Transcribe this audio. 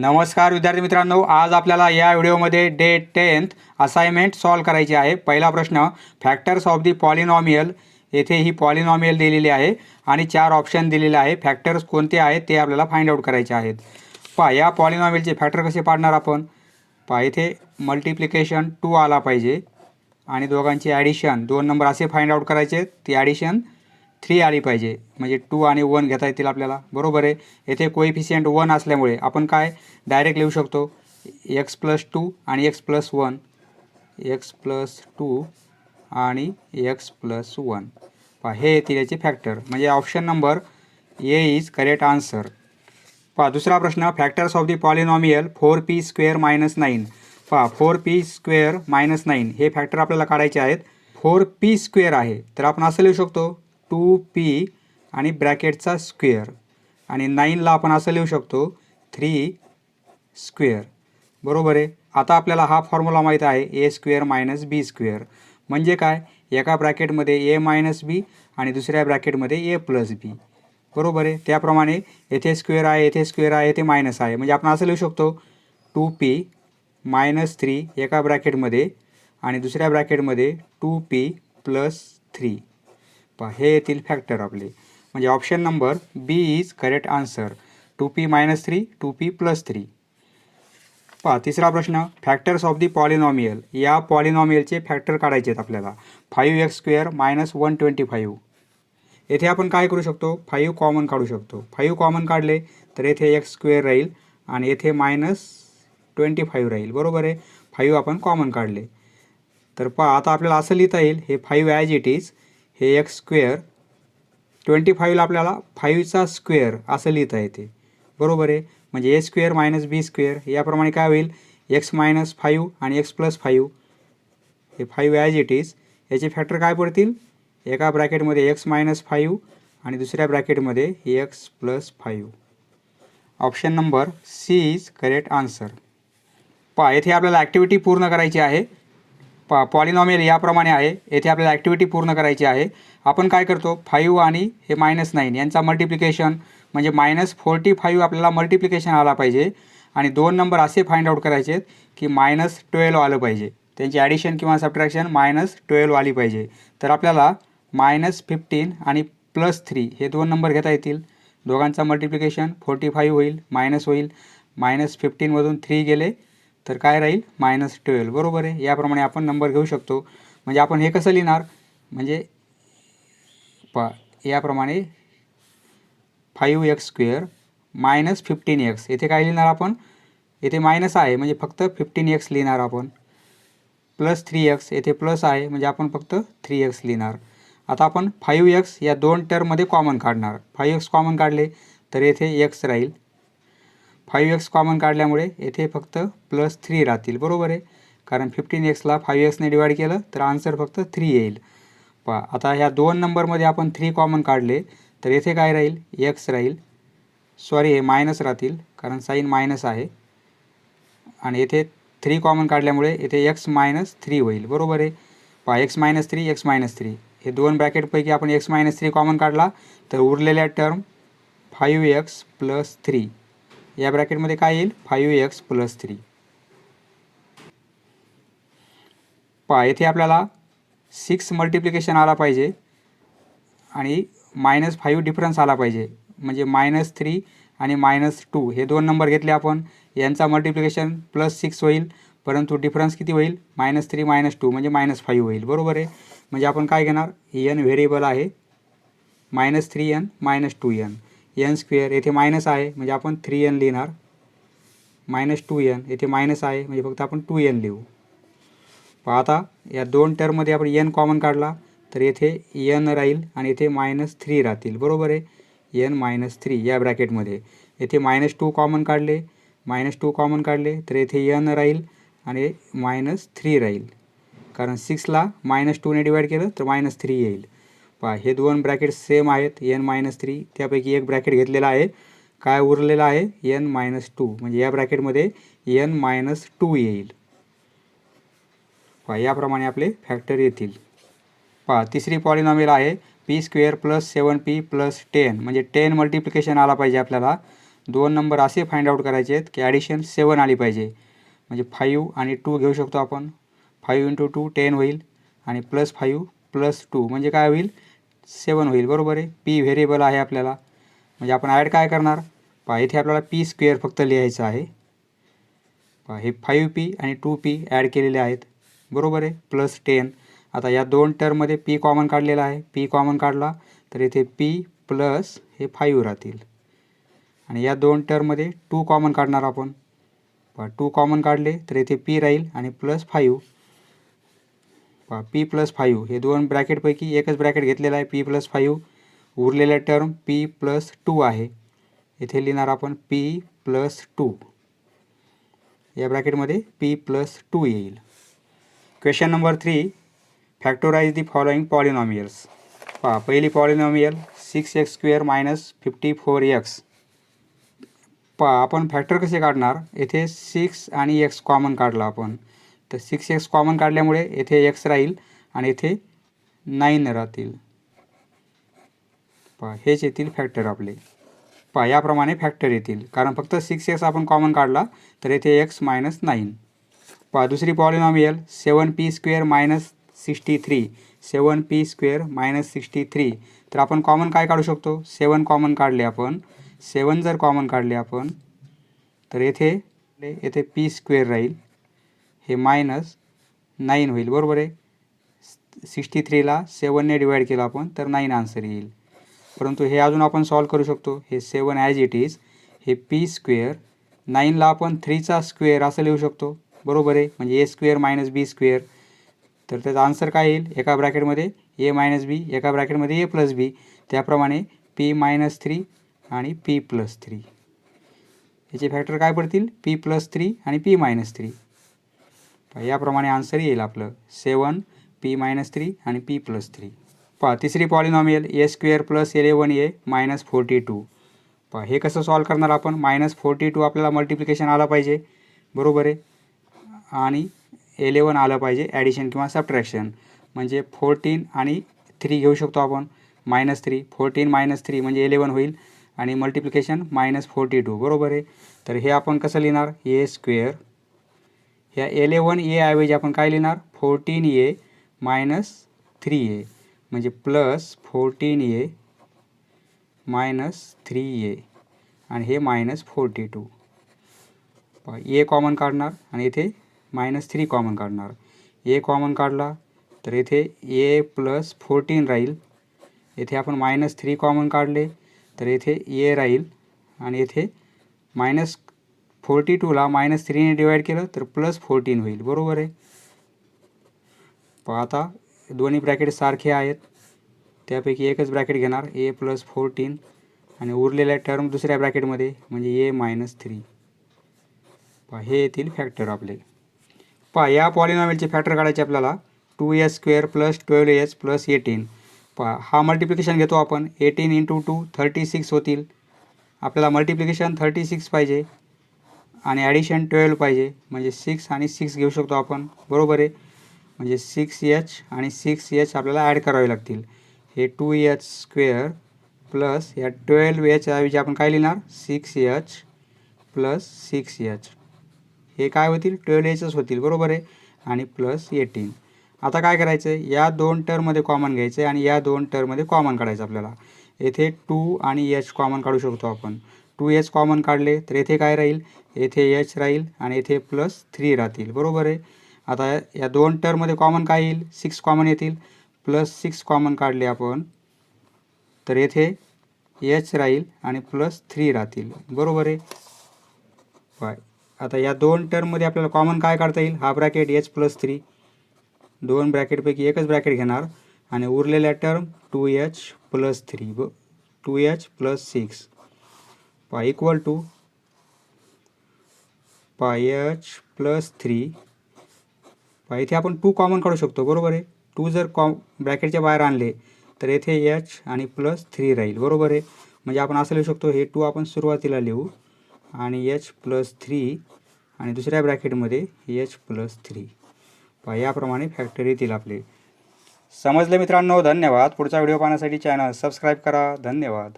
नमस्कार विद्यार्थी मित्रांनो. आज आपल्याला या व्हिडिओमध्ये डे टेन्थ असाइनमेंट सॉल्व करायची आहे. पहिला प्रश्न फॅक्टर्स ऑफ दी पॉलिनॉमियल येथे ही पॉलिनॉमियल दिलेली आहे आणि चार ऑप्शन दिलेले आहे. फॅक्टर्स कोणते आहेत ते आपल्याला फाइंड आउट करायचे आहेत. पहा या पॉलिनॉमियलचे फॅक्टर कसे पाडणार आपण? पहा इथे मल्टिप्लिकेशन टू आला पाहिजे आणि दोघांची ॲडिशन दोन नंबर असे फाइंड आउट करायचे ते ॲडिशन थ्री आली पाहिजे. म्हणजे टू आणि वन घेता येतील आपल्याला. बरोबर आहे? येथे कोइफिशियंट वन असल्यामुळे आपण काय डायरेक्ट लिहू शकतो? एक्स प्लस टू आणि X plus one X plus two आणि एक्स प्लस वन पहा हे येतील याचे फॅक्टर म्हणजे option number A is correct answer पहा दुसरा प्रश्न factors of the polynomial four P square minus nine पहा four P square minus nine हे फॅक्टर आपल्याला काढायचे आहेत. फोर पी स्क्वेअर आहे. तर आपण असं लिहू शकतो टू पी आणि ब्रॅकेटचा स्क्वेअर. आणि नाईनला आपण असं लिहू शकतो थ्री स्क्वेअर. बरोबर आहे? आता आपल्याला हा फॉर्म्युला माहीत आहे A square minus B square. म्हणजे काय? एका ब्रॅकेटमध्ये ए मायनस बी आणि दुसऱ्या ब्रॅकेटमध्ये ए प्लस बी. बरोबर आहे? त्याप्रमाणे येथे स्क्वेअर आहे येथे स्क्वेअर आहे येथे मायनस आहे. म्हणजे आपण असं लिहू शकतो टू पी मायनस थ्री एका ब्रॅकेटमध्ये आणि दुसऱ्या ब्रॅकेटमध्ये टू पी प्लस थ्री. पहा हे येतील फॅक्टर आपले. म्हणजे option number B is correct answer two P minus three two P plus three पहा तिसरा प्रश्न फॅक्टर्स ऑफ दी पॉलिनॉमियल या पॉलिनॉमियलचे फॅक्टर काढायचे आहेत आपल्याला. Five X square minus one twenty five येथे आपण काय करू शकतो? फाईव्ह कॉमन काढू शकतो. फाईव्ह कॉमन काढले तर येथे एक्स स्क्वेअर राहील आणि येथे मायनस ट्वेंटी फाईव्ह राहील. बरोबर आहे? फाईव्ह आपण कॉमन काढले. तर पहा आता आपल्याला असं लिहिता येईल. हे फाईव्ह ॲज इट इज हे एक्स स्क्वेअर ट्वेंटी फाईव्हला आपल्याला फाईव्हचा स्क्वेअर असं लिहिता येते. बरोबर आहे? म्हणजे A square minus B square याप्रमाणे काय होईल? एक्स मायनस फाईव्ह आणि एक्स प्लस फाईव्ह हे फाईव्ह ॲज इट इज याचे फॅक्टर काय पडतील? एका ब्रॅकेटमध्ये एक्स मायनस फाईव्ह आणि दुसऱ्या ब्रॅकेटमध्ये X plus five option number C is correct answer पहा येथे आपल्याला ॲक्टिव्हिटी पूर्ण करायची आहे. पा पॉलिनॉमियल याप्रमाणे आहे. येथे आपल्याला ॲक्टिव्हिटी पूर्ण करायची आहे. आपण काय करतो? फाईव्ह आणि हे मायनस नाईन यांचा मल्टिप्लिकेशन म्हणजे मायनस फोर्टी फाईव्ह आपल्याला मल्टिप्लिकेशन आला पाहिजे. आणि दोन नंबर असे फाइंड आउट करायचे आहेत की मायनस ट्वेल्व आलं पाहिजे. त्यांची ॲडिशन किंवा सबट्रॅक्शन मायनस ट्वेल्व आली पाहिजे. तर आपल्याला मायनस फिफ्टीन आणि प्लस थ्री हे दोन नंबर घेता येतील. दोघांचा मल्टिप्लिकेशन फोर्टी फाईव्ह होईल मायनस होईल. मायनस फिफ्टीनमधून थ्री गेले. तर काय राहील? मायनस ट्वेल्व बरोबर आहे? याप्रमाणे आपण नंबर घेऊ शकतो. म्हणजे आपण हे कसं लिहिणार? म्हणजे प याप्रमाणे five X square minus fifteen X येथे काय लिहिणार आपण? येथे मायनस आहे म्हणजे फक्त फिफ्टीन एक्स लिहिणार आपण. प्लस थ्री एक्स येथे प्लस आहे म्हणजे आपण फक्त थ्री एक्स लिहिणार. आता आपण फाईव्ह एक्स या दोन टर्ममध्ये कॉमन काढणार. फाईव्ह एक्स कॉमन काढले तर येथे एक्स राहील. फाईव्ह एक्स कॉमन काढल्यामुळे येथे फक्त प्लस थ्री राहतील. बरोबर आहे? कारण फिफ्टीन एक्सला फाईव्ह एक्सने डिवाईड केलं तर आन्सर फक्त थ्री येईल. पहा आता ह्या दोन नंबरमध्ये आपण थ्री कॉमन काढले तर येथे काय राहील? एक्स राहील. सॉरी हे मायनस राहतील कारण साईन मायनस आहे. आणि येथे थ्री कॉमन काढल्यामुळे येथे एक्स मायनस थ्री होईल. बरोबर आहे? पहा X minus three X minus three हे दोन ब्रॅकेटपैकी आपण एक्स मायनस थ्री कॉमन काढला तर उरलेल्या term five X plus three या ब्रॅकेटमध्ये काय येईल? Five X plus three. पहा येथे आपल्याला सिक्स मल्टिप्लिकेशन आला पाहिजे आणि मायनस फाईव्ह डिफरन्स आला पाहिजे. म्हणजे मायनस थ्री आणि मायनस टू. हे दोन नंबर घेतले आपण. यांचा मल्टिप्लिकेशन प्लस सिक्स होईल परंतु डिफरन्स किती होईल? मायनस थ्री मायनस टू म्हणजे मायनस फाईव्ह होईल. बरोबर आहे? म्हणजे आपण काय घेणार? एन व्हेरिएबल आहे. Minus three N minus two N. N square येथे मायनस आहे म्हणजे आपण थ्री एन लिहिणार. मायनस टू एन येथे मायनस आहे म्हणजे फक्त आपण टू एन लिहू. पहा आता या दोन टर्ममध्ये आपण एन कॉमन काढला तर येथे एन राहील आणि येथे मायनस थ्री राहतील. बरोबर आहे? एन मायनस थ्री या ब्रॅकेटमध्ये येथे मायनस टू कॉमन काढले मायनस टू कॉमन काढले तर येथे एन राहील आणि मायनस थ्री राहील. कारण सिक्सला मायनस टूने डिवाईड केलं तर मायनस थ्री येईल. पहा हे दोन ब्रॅकेट सेम आहेत एन मायनस थ्री त्यापैकी एक ब्रॅकेट घेतलेला आहे. काय उरलेलं आहे? एन मायनस टू म्हणजे या ब्रॅकेटमध्ये एन मायनस टू येईल. पहा याप्रमाणे आपले फॅक्टर येतील. पहा तिसरी पॉलिनॉमिल आहे. P square plus seven P plus ten म्हणजे टेन मल्टिप्लिकेशन आला पाहिजे आपल्याला. दोन नंबर असे फाइंड आउट करायचे आहेत की ॲडिशन सेवन आली पाहिजे. म्हणजे फाईव्ह आणि टू घेऊ शकतो आपण. फाईव्ह इंटू टू टेन होईल. आणि प्लस फाईव्ह प्लस टू म्हणजे काय होईल? सेवन होईल बरोबर आहे? पी व्हेरिएबल आहे आपल्याला. म्हणजे आपण ॲड काय करणार? पहा इथे आपल्याला पी स्क्वेअर फक्त लिहायचं आहे. पहा हे फाईव्ह पी आणि टू पी ॲड केलेले आहेत. बरोबर आहे? प्लस टेन आता या दोन टर्ममध्ये पी कॉमन काढलेला आहे. पी कॉमन काढला तर इथे पी प्लस हे फाईव्ह राहतील. आणि या दोन टर्ममध्ये टू कॉमन काढणार आपण. पहा टू कॉमन काढले तर इथे पी राहील आणि प्लस फाईव्ह पहा पी प्लस फाईव्ह हे दोन ब्रॅकेटपैकी एकच ब्रॅकेट घेतलेला आहे. पी प्लस फाईव्ह उरलेल्या टर्म पी प्लस टू आहे. इथे लिहिणार आपण पी प्लस टू या ब्रॅकेटमध्ये पी प्लस टू येईल. Question number three factorise the following polynomials पहा पहिली polynomial six X square minus fifty four X पहा आपण फॅक्टर कसे काढणार? येथे सिक्स आणि एक्स कॉमन काढला आपण. तर सिक्स एक्स कॉमन काढल्यामुळे येथे एक्स राहील आणि येथे नाईन राहतील. पहा हेच येतील फॅक्टर आपले. पहा याप्रमाणे फॅक्टर येतील. कारण फक्त सिक्स एक्स आपण कॉमन काढला तर येथे एक्स मायनस नाईन पहा दुसरी polynomial seven P square minus sixty three seven P square minus sixty three तर आपण कॉमन काय काढू शकतो? सेवन कॉमन काढले आपण. सेवन जर कॉमन काढले आपण तर येथे येथे पी स्क्वेअर राहील. हे मायनस नाईन होईल बरोबर आहे? सिक्स्टी थ्रीला सेवनने डिवाईड केलं आपण तर नाईन आन्सर येईल. परंतु हे अजून आपण सॉल्व करू शकतो. हे सेवन ॲज इट इज हे पी स्क्वेअर नाईनला आपण थ्रीचा स्क्वेअर असं लिहू शकतो. बरोबर आहे? म्हणजे A square minus B square तर त्याचा आन्सर काय येईल? एका ब्रॅकेटमध्ये ए मायनस बी एका ब्रॅकेटमध्ये ए प्लस बी त्याप्रमाणे पी मायनस थ्री आणि पी प्लस थ्री याचे फॅक्टर काय पडतील? पी प्लस थ्री आणि पी मायनस थ्री याप्रमाणे आन्सर येईल आपलं. सेवन पी मायनस थ्री आणि पी प्लस थ्री पहा तिसरी polynomial A square plus eleven A minus forty two पहा हे कसं सॉल्व करणार आपण? मायनस फोर्टी टू आपल्याला मल्टिप्लिकेशन आला पाहिजे. बरोबर आहे? आणि एलेवन आलं पाहिजे ॲडिशन किंवा सबट्रॅक्शन म्हणजे फोर्टीन आणि थ्री घेऊ शकतो आपण. Minus three fourteen minus three म्हणजे एलेवन होईल. आणि मल्टिप्लिकेशन मायनस फोर्टी टू बरोबर आहे? तर हे आपण कसं लिहिणार? ए स्क्वेअर ह्या एलेवन ए ऐवजी आपण काय लिहिणार? Fourteen A minus three A म्हणजे plus fourteen A minus three A आणि हे minus forty two A common काढणार आणि इथे मायनस थ्री कॉमन काढणार. ए कॉमन काढला तर येथे ए प्लस फोर्टीन राहील. येथे आपण मायनस थ्री कॉमन काढले तर येथे ए राहील. आणि येथे मायनस फोर्टी टूला मायनस थ्रीने डिवाईड केलं तर प्लस फोर्टीन होईल. बरोबर आहे? आता दोन्ही ब्रॅकेट सारखे आहेत. त्यापैकी एकच ब्रॅकेट घेणार ए प्लस फोर्टीन आणि उरलेल्या टर्म दुसऱ्या ब्रॅकेटमध्ये म्हणजे ए मायनस थ्री पहा हे येतील फॅक्टर आपले. पहा या पॉलिनॉमिलचे फॅक्टर काढायचे आपल्याला. Two S square plus twelve S plus eighteen पहा हा मल्टिप्लिकेशन घेतो आपण. Eighteen into two thirty six होतील. आपल्याला मल्टिप्लिकेशन थर्टी सिक्स पाहिजे. आणि ॲडिशन ट्वेल्व पाहिजे. म्हणजे सिक्स आणि सिक्स घेऊ शकतो आपण. बरोबर आहे? म्हणजे सिक्स एच आणि सिक्स एच आपल्याला ॲड करावे लागतील. हे टू एच स्क्वेअर प्लस या ट्वेल्व एच ऐवजी आपण काय लिहिणार? Six H plus six H हे काय होतील? ट्वेल्व एचच होतील. बरोबर आहे? आणि प्लस एटीन आता काय करायचं आहे या दोन टर्ममध्ये कॉमन घ्यायचं आहे आणि या दोन टर्ममध्ये कॉमन काढायचं आपल्याला. येथे टू आणि एच कॉमन काढू शकतो आपण. टू एच कॉमन काढले तर येथे काय राहील? येथे एच राहील आणि येथे प्लस थ्री राहतील. बरोबर आहे? आता या दोन टर्ममध्ये कॉमन काय येईल? सिक्स कॉमन येतील. प्लस सिक्स कॉमन काढले आपण तर येथे एच राहील आणि प्लस थ्री राहतील. बरोबर आहे? बाय. आता या दोन टर्ममध्ये आपल्याला कॉमन काय काढता येईल? हा ब्रॅकेट एच प्लस थ्री दोन ब्रॅकेटपैकी एकच ब्रॅकेट घेणार आणि उरलेल्या term two H plus three ब two H plus six pi equal to pi H plus three pi इथे आपण टू कॉमन काढू शकतो बरोबर आहे? टू जर कॉम ब्रॅकेटच्या बाहेर आणले तर येथे एच आणि प्लस थ्री राहील बरोबर आहे? म्हणजे आपण असं लिहू शकतो हे टू आपण सुरुवातीला लिहू आणि एच प्लस थ्री आणि दुसऱ्या ब्रॅकेटमध्ये एच प्लस थ्री पहा याप्रमाणे फॅक्टरी येतील आपले. समजले मित्रांनो? धन्यवाद. पुढचा व्हिडिओ पाहण्यासाठी चॅनल सबस्क्राईब करा. धन्यवाद.